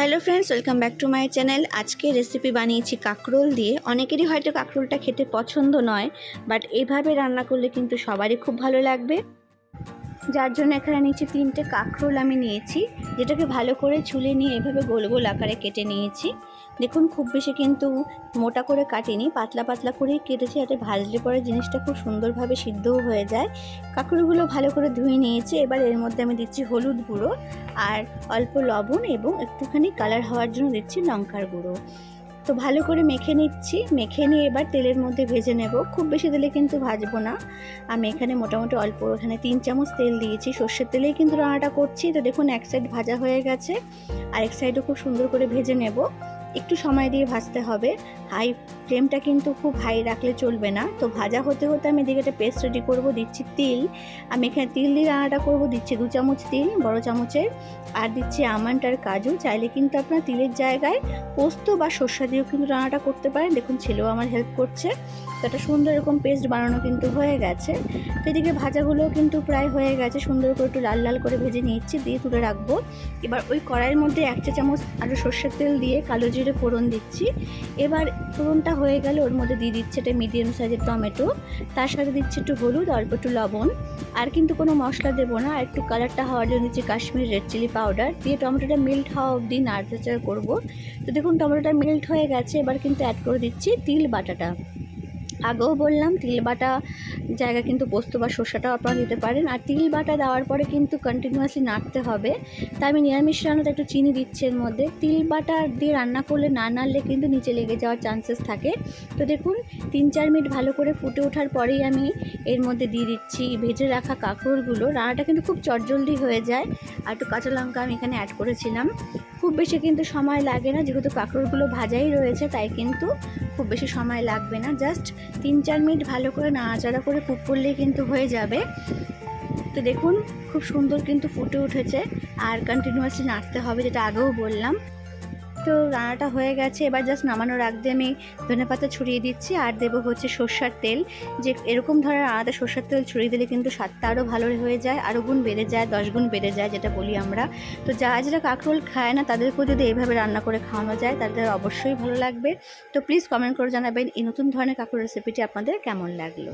Hello friends, welcome back to my channel. আজকে recipe বানিয়েছি কাঁকরোল দিয়ে। অনেকেরই হয়তো কাঁকরোলটা খেতে পছন্দ নয়, বাট এভাবে রান্না করলে কিন্তু সবারই খুব ভালো লাগবে। যার জন্য এখানে নিয়েছি তিনটে কাঁকরোল আমি নিয়েছি, যেটাকে ভালো করে ছুলে নিয়ে এভাবে গোল গোল আকারে কেটে নিয়েছি। দেখুন, খুব বেশি কিন্তু মোটা করে কাটিনি, পাতলা পাতলা করেই কেটেছি যাতে ভাজলে পরে জিনিসটা খুব সুন্দরভাবে সিদ্ধও হয়ে যায়। কাঁকরোলগুলো ভালো করে ধুয়ে নিয়েছি, এবার এর মধ্যে আমি দিচ্ছি হলুদ গুঁড়ো আর অল্প লবণ এবং একটুখানি কালার হওয়ার জন্য দিচ্ছি লঙ্কার গুঁড়ো। তো ভালো করে মেখে নিচ্ছি। মেখে নিয়ে এবার তেলের মধ্যে ভেজে নেব। খুব বেশি তেলে কিন্তু ভাজবো না। আমি এখানে মোটামুটি অল্প ওখানে তিন চামচ তেল দিয়েছি। সর্ষের তেলেই কিন্তু রান্নাটা করছি। তো দেখুন, এক সাইড ভাজা হয়ে গেছে। আর এক সাইডও খুব সুন্দর করে ভেজে নেব। একটু সময় দিয়ে ভাজতে হবে। হাই ফ্লেমটা কিন্তু খুব হাই রাখলে চলবে না। তো ভাজা হতে হতে আমি এদিকে একটা পেস্ট রেডি করব, দিচ্ছি তিল। আমি এখানে তিল দিয়ে রান্নাটা করব, দিচ্ছি দু চামচ তিল, বড় চামচের। আর দিচ্ছি আমন্ড আর কাজু। চাইলে কিন্তু আপনার তিলের জায়গায় পোস্ত বা সর্ষা দিয়েও কিন্তু রান্নাটা করতে পারেন। দেখুন, ছেলেও আমার হেল্প করছে। তো একটা সুন্দর এরকম পেস্ট বানানো কিন্তু হয়ে গেছে। তো এদিকে ভাজাগুলোও কিন্তু প্রায় হয়ে গেছে। সুন্দর করে একটু লাল লাল করে ভেজে নিচ্ছি দিয়ে তুলে রাখব। এবার ওই কড়াইয়ের মধ্যে এক চা চামচ আরও সর্ষের তেল দিয়ে কালো জিরে ফোড়ন দিচ্ছি। এবার ফোড়নটা হয়ে গেলে। ওর মধ্যে দিয়ে দিচ্ছে এটা মিডিয়াম সাইজের টমেটো, তার সাথে দিচ্ছে একটু হলুদ, অল্প একটু লবণ। আর কিন্তু কোনো মশলা দেবো না, আর একটু কালারটা হওয়ার জন্য দিচ্ছি কাশ্মীর রেড চিলি পাউডার দিয়ে টমেটোটা মিল্ট হওয়া অবধি নাড়াচাড়া করব। তো দেখুন, টমেটোটা মিল্ট হয়ে গেছে, এবার কিন্তু অ্যাড করে দিচ্ছি তিল বাটাটা। আগেও বললাম, তিল বাটা জায়গা কিন্তু পোস্ত বা শসাটাও আপনারা দিতে পারেন। আর তিল বাটা দেওয়ার পরে কিন্তু কন্টিনিউয়াসলি নাড়তে হবে। তাই আমি নিরামিষ রান্নাতে একটু চিনি দিচ্ছি এর মধ্যে। তিল বাটা দিয়ে রান্না করলে না নাড়লে কিন্তু নিচে লেগে যাওয়ার চান্সেস থাকে। তো দেখুন, তিন চার মিনিট ভালো করে ফুটে ওঠার পরেই আমি এর মধ্যে দিয়ে দিচ্ছি ভেজে রাখা কাঁকড়গুলো। রান্নাটা কিন্তু খুব চটজলদি হয়ে যায়। আর একটু কাঁচা লঙ্কা আমি এখানে অ্যাড করেছিলাম। খুব বেশি কিন্তু সময় লাগে না, যেহেতু কাঁকড়গুলো ভাজাই রয়েছে, তাই কিন্তু খুব বেশি সময় লাগবে না। জাস্ট তিন চার মিনিট ভালো করে নাড়াচাড়া করে কুক করলেই কিন্তু হয়ে যাবে। তো দেখুন, খুব সুন্দর কিন্তু ফুটে উঠেছে। আর কন্টিনিউয়াসলি নাড়তে হবে, যেটা আগেও বললাম। তো রান্নাটা হয়ে গেছে। এবার জাস্ট নামানোর আগ আমি ধনে পাতা ছড়িয়ে দিচ্ছি আর দেবো হচ্ছে সর্ষার তেল। যে এরকম ধরনের রান্নাতে সর্ষার তেল ছড়িয়ে দিলে কিন্তু স্বাদটা আরও ভালো হয়ে যায় আরও গুণ বেড়ে যায়, দশ গুণ বেড়ে যায় যেটা বলি আমরা। তো যারা যারা কাঁকরোল খায় না তাদেরকেও যদি এইভাবে রান্না করে খাওয়ানো যায় তাদের অবশ্যই ভালো লাগবে। তো প্লিজ কমেন্ট করে জানাবেন এই নতুন ধরনের কাঁকরোল রেসিপিটি আপনাদের কেমন লাগল।